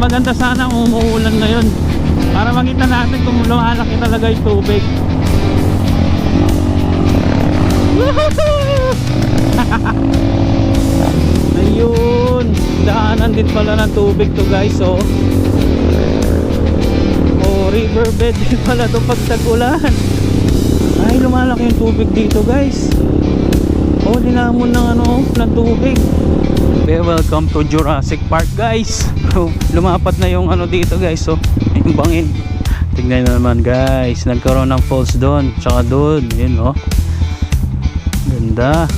maganda sana kung umuulan ngayon. Para makita natin kung lumalaki talaga yung tubig. Ayun, daanan din pala ng tubig to guys, oh. Oh, riverbed din pala to pag tag-ulan. Ay, lumalaki yung tubig dito guys. Oh, dinamon ng ano, ng tubig. Okay, welcome to Jurassic Park guys. Oh, lumapat na yung ano dito guys, oh. Yung bangin. Tingnan nyo naman guys, nagkaroon ng falls doon, tsaka doon, yun oh. Ganda.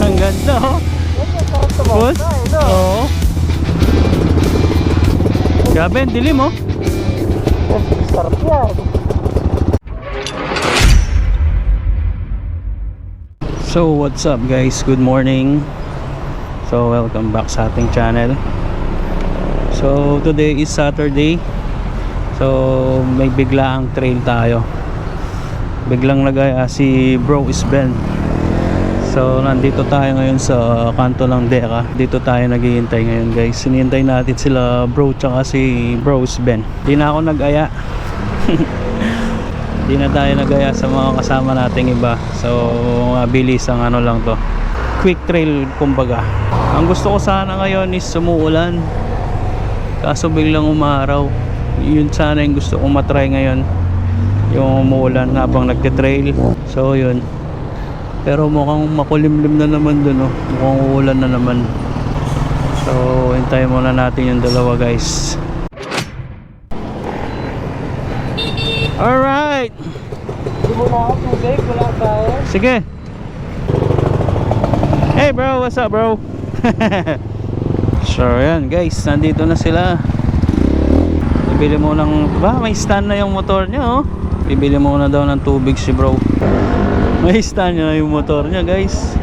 Ang ganda oh. Falls? Oo. Grabe, ang dilim oh. Sarap yan. So what's up guys, good morning So welcome back sa ating channel So today is Saturday So may biglaang trail tayo Biglang nagaya si Bro Isben So nandito tayo ngayon sa kanto ng Deka Dito tayo naghihintay ngayon guys Sinihintay natin sila bro tsaka si Bro Isben Di na ako nag-aya Di na tayo nagaya sa mga kasama nating iba. So, mabilis ang ano lang to. Quick trail kumbaga. Ang gusto ko sana ngayon is sumuulan. Kaso biglang umaraw. Yun sana yung gusto kong matry ngayon. Yung umuulan habang nagte-trail. So, yun. Pero mukhang makulimlim na naman dun, oh. Mukhang uulan na naman. So, hintayin muna natin yung dalawa, guys. Alright! Sige. Hey bro, what's up bro? so yan guys, nandito na sila. Bibili mo ng, ba may stand na yung motor niya oh. Bibili mo na daw ng tubig si bro. May stand na yung motor niya guys.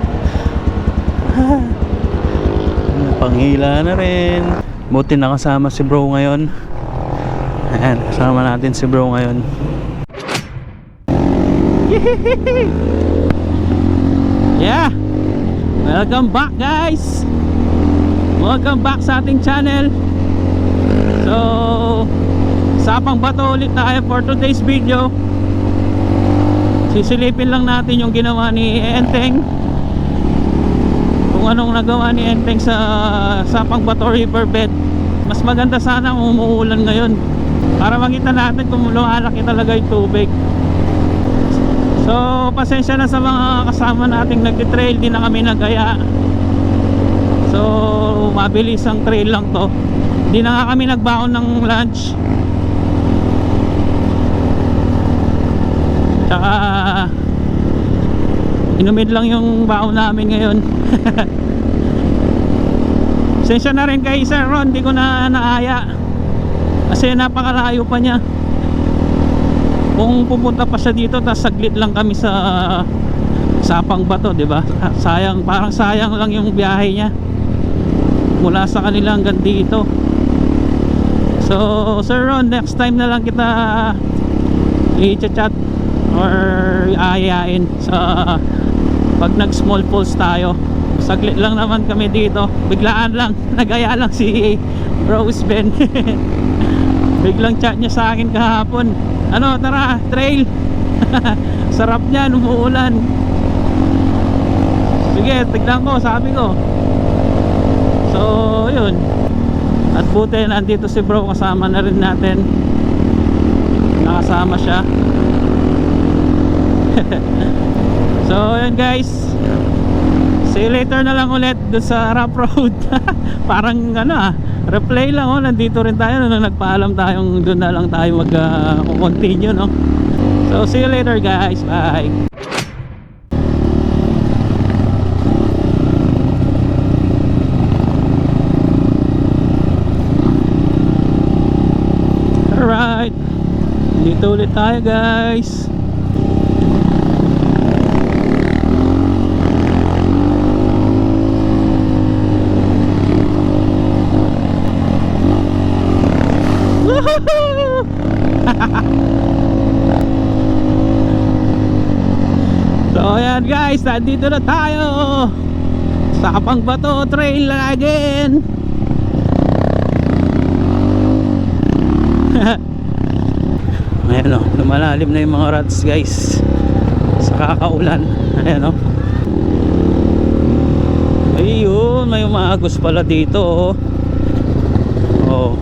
Panghila na rin. Buti nakasama si bro ngayon. Ayan, kasama natin si bro ngayon. Yeah. Welcome back guys. Welcome back sa ating channel. So, sapang bato ulit tayo for today's video. Sisilipin lang natin yung ginawa ni Enteng. Kung anong nagawa ni Enteng sa Sapang Bato Riverbed. Mas maganda sana umuulan ngayon. Para makita natin kung lumalaki talaga yung tubig. So, pasensya na sa mga kasama nating nagtitrail, di na kami nagaya. So, mabilis ang trail lang to. Di na nga kami nagbaon ng lunch. Tsaka, inumid lang yung baon namin ngayon. Pasensya na rin kay Sir Ron, di ko na naaya. Kasi napakalayo pa niya kung pupunta pa siya dito tapos saglit lang kami sa Sapang Bato, 'di ba? Sayang, parang sayang lang yung biyahe niya. Mula sa kanila hanggang dito. So, Sir Ron, next time na lang kita i-chat or aayain sa pag nag small falls tayo. Saglit lang naman kami dito. Biglaan lang, nagaya lang si Rose Ben. Biglang chat niya sa akin kahapon ano tara trail sarap niyan umuulan sige tignan ko sabi ko so yun. At buti nandito si bro kasama na rin natin. Nakasama siya. So yun guys. See you later na lang ulit doon sa rough road. Parang ano ah replay lang oh. Nandito rin tayo nung nagpaalam tayong doon na lang tayo mag uh, continue no? So see you later guys. Bye alright dito ulit tayo guys. So ayan guys nandito na tayo. Sa Kapang Bato Trail again Ayan o, lumalalim na yung mga rats guys. Sa kakaulan. Ayan o. Ayun, may umaagos pala dito oh. Oh.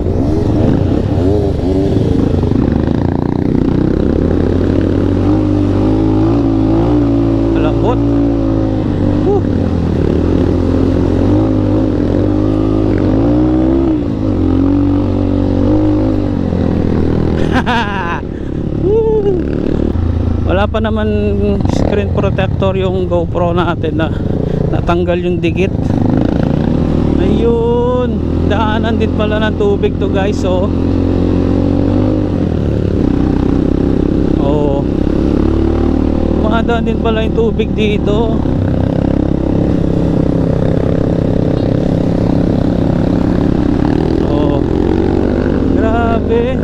Malambot. Woo. Woo. Wala pa naman screen protector yung GoPro natin na natanggal yung dikit. Ayun, daanan din pala ng tubig to guys, oh. Oh. Umadaan din pala yung tubig dito. Oh. Grabe.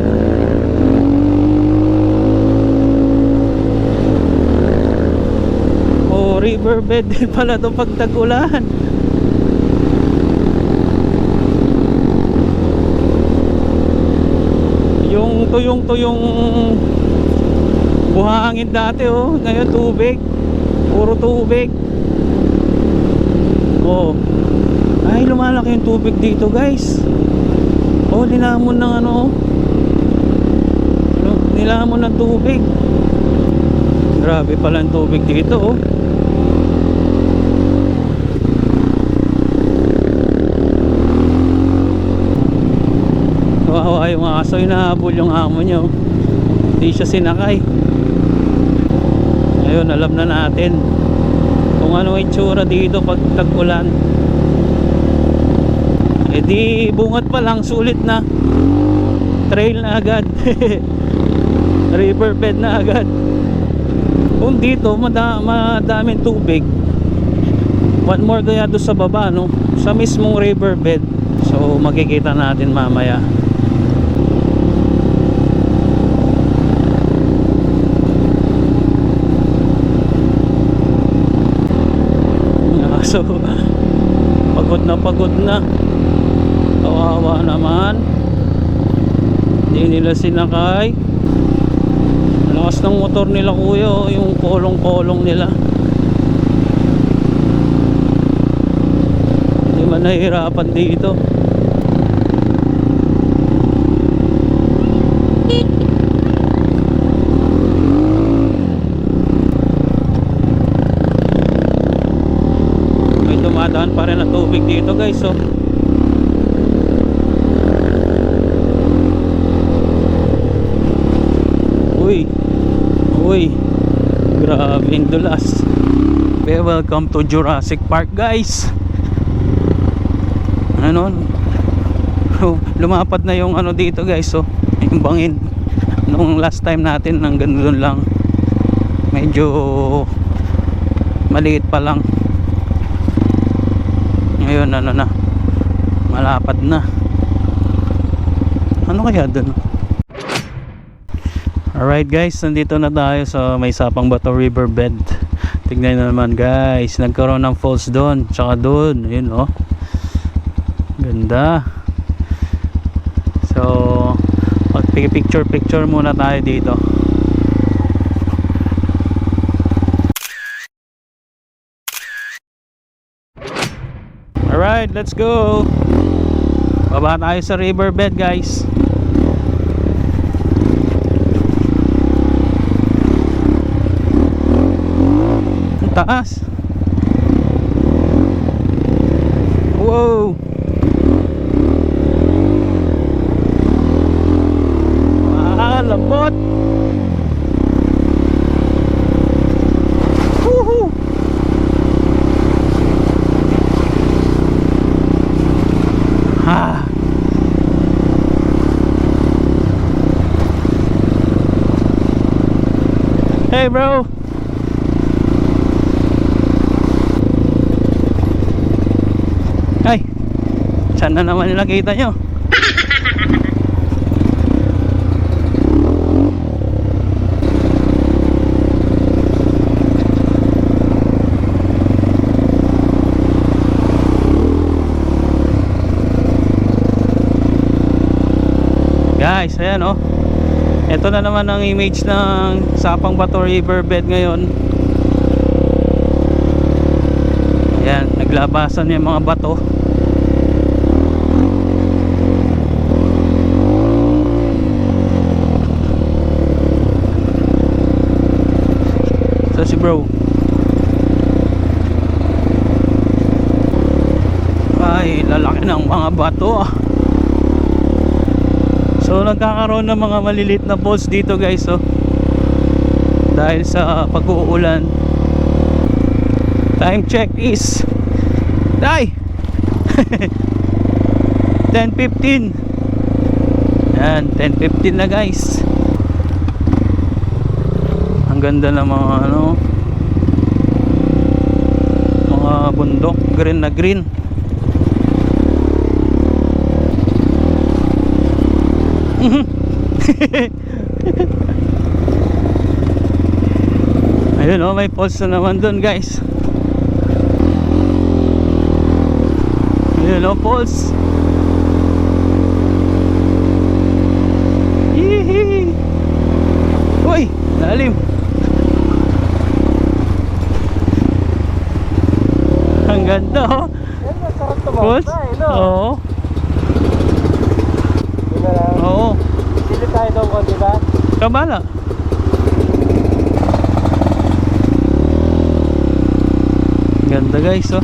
Oh, riverbed din pala to pag tag-ulan. Yung tuyong-tuyong buhangin dati oh, ngayon tubig. Puro tubig. Oh. Ay, lumalaki yung tubig dito, guys. Oh, nilamon ng ano. oh. Nilamon ng tubig. Grabe pala ang tubig dito, oh. Kawawa yung aso, hinahabol yung amo nyo. Hindi siya sinakay. Ayun, alam na natin kung ano itsura dito pag tag-ulan. E di bungat pa lang, sulit na. Trail na agad. Riverbed na agad. Kung dito, mada madaming tubig. One more kaya doon sa baba, no? Sa mismong riverbed. So, makikita natin mamaya. So, pagod na pagod na. Kawawa naman. Hindi nila sinakay. Lakas ng motor nila kuya, oh, yung kolong-kolong nila. Hindi man nahihirapan dito. May dumadaan pa rin na tubig dito guys, oh. Uy. Uy. Grabe yung dulas. Okay, welcome to Jurassic Park, guys. Ano? Lumapad na yung ano dito, guys, oh. Yung bangin. Nung last time natin nang ganun lang. Medyo maliit pa lang. Ngayon ano na. Malapad na. Ano kaya doon? Alright guys, nandito na tayo sa may Sapang Bato Riverbed. Tignan nyo naman guys, nagkaroon ng falls doon, tsaka doon, yun oh. Ganda. So, picture picture muna tayo dito. Alright, let's go. Baba tayo sa riverbed guys. Ang taas. Wow. Ah, lambot. Woohoo. Ha. Hey bro. Ay. Saan na naman nila kita nyo? Guys, ayan oh. Ito na naman ang image ng Sapang Bato Riverbed ngayon. Ayan, naglabasan yung mga bato. So si bro. Ay, lalaki ng mga bato ah. So nagkakaroon ng mga malilit na falls dito guys oh. Dahil sa pag-uulan. Time check is Day 10.15 Yan 10.15 na guys. Ang ganda ng mga ano Mga bundok. Green na green Ayun oh, may falls na naman doon guys. Ayun oh, falls. Yee! Uy, lalim. Ang ganda oh. Yan, masarap eh, no? Oo. Yun na lang. Oo. Sili tayo doon ko, di ba? Kabala. Ganda guys oh.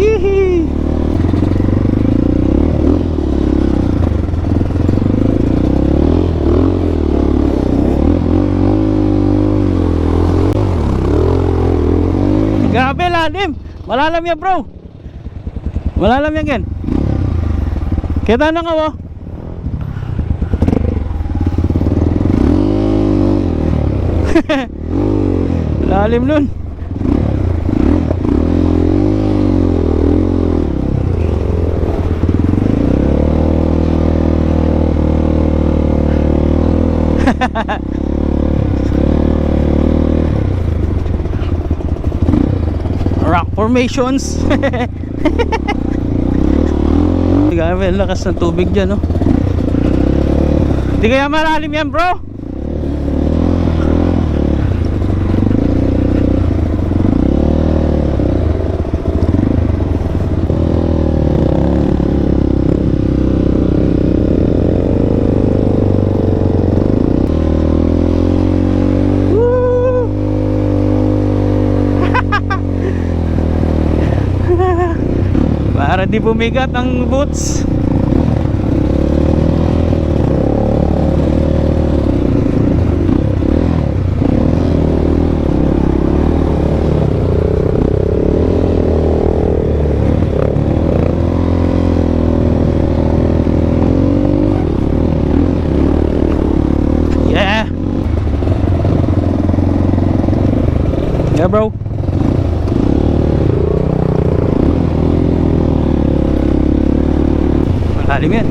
Yee! Grabe lalim. Malalam yan bro. Malalam yan gen. Kita na nga oh. Lalim nun. rock formations Grabe, lakas ng tubig dyan, no? Di kaya malalim yan, bro? Woo! Para di bumigat ang boots. Yeah. Bro. Malalim yan.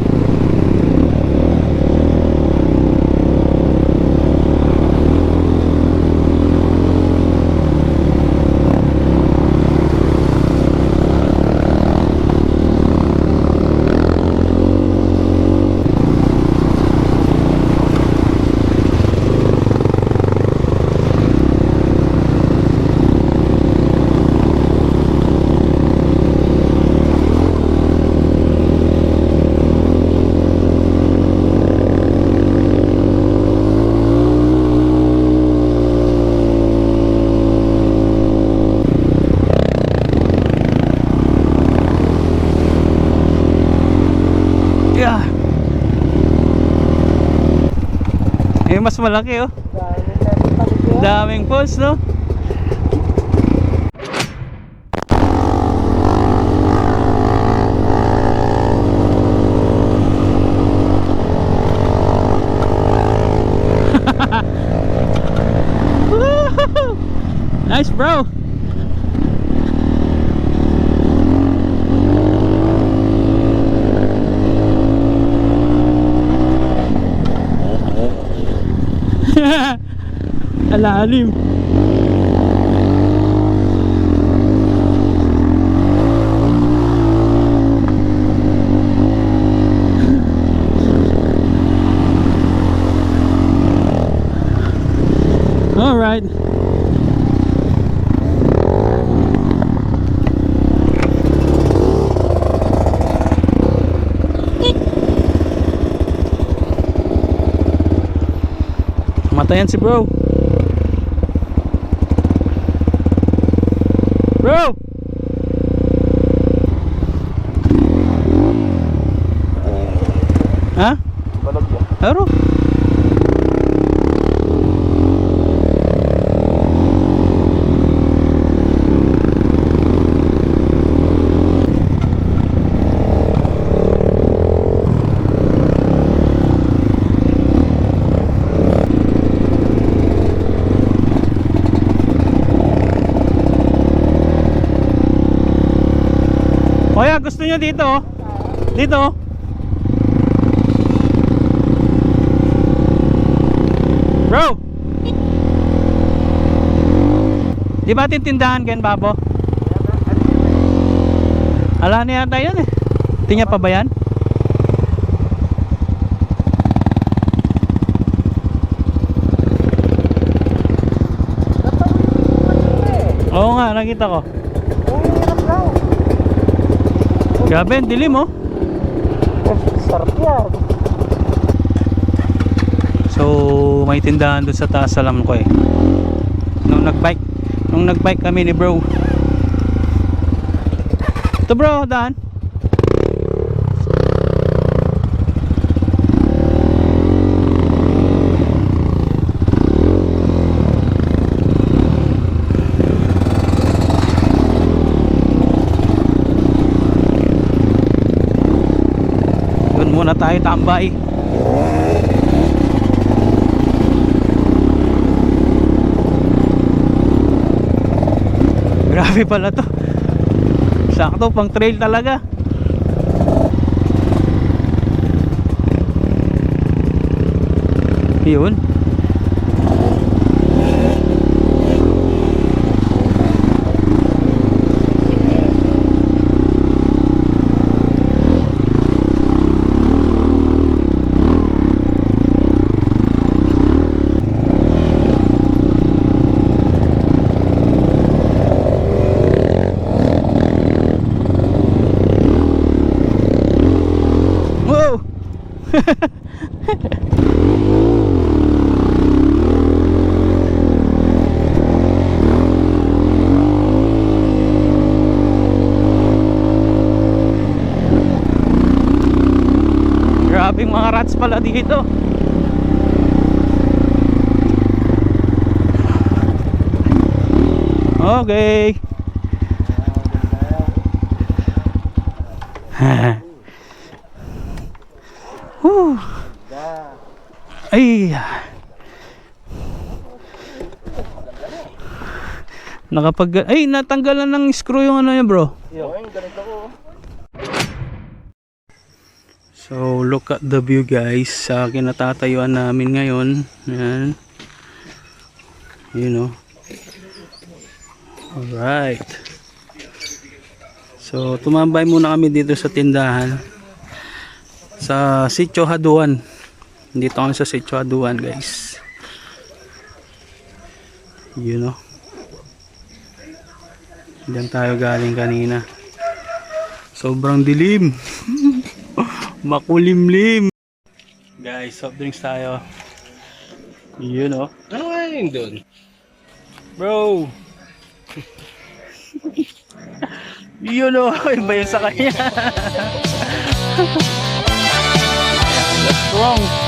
Yeah. Eh, mas malaki oh. Daming falls, no? Nice, bro. Alalim. All right. Matayan si bro. Bro! Ha? Balog yan. Aro? Gusto niyo dito? oh? Dito? oh. Bro! Di ba titindahan Ken Babo? Ala na yata yan eh. Tingnan pa ba yan? Oo nga, nakita ko. Ang hirap daw. Grabe, ang dilim oh. Sarap yan. So, may tindahan doon sa taas alam ko eh. Nung nagbike, nung nagbike kami ni bro. Ito bro, daan. Doon muna tayo tambay. Grabe pala to. Sakto pang trail talaga. Yun. Grabe mga rats pala dito. Okay. Ay. Nakapag ay natanggalan ng screw yung ano niya, bro. Ko. So look at the view guys sa kinatatayuan namin ngayon. Yan. You know. Alright. So tumambay muna kami dito sa tindahan. Sa Sitio Haduan. Dito kami sa Sitio Haduan guys. You know. Diyan tayo galing kanina. Sobrang dilim. Makulimlim. Guys, soft drinks tayo. Yun oh. Ano nga yun doon? Bro. Yun oh. Iba yun sa kanya. That's wrong.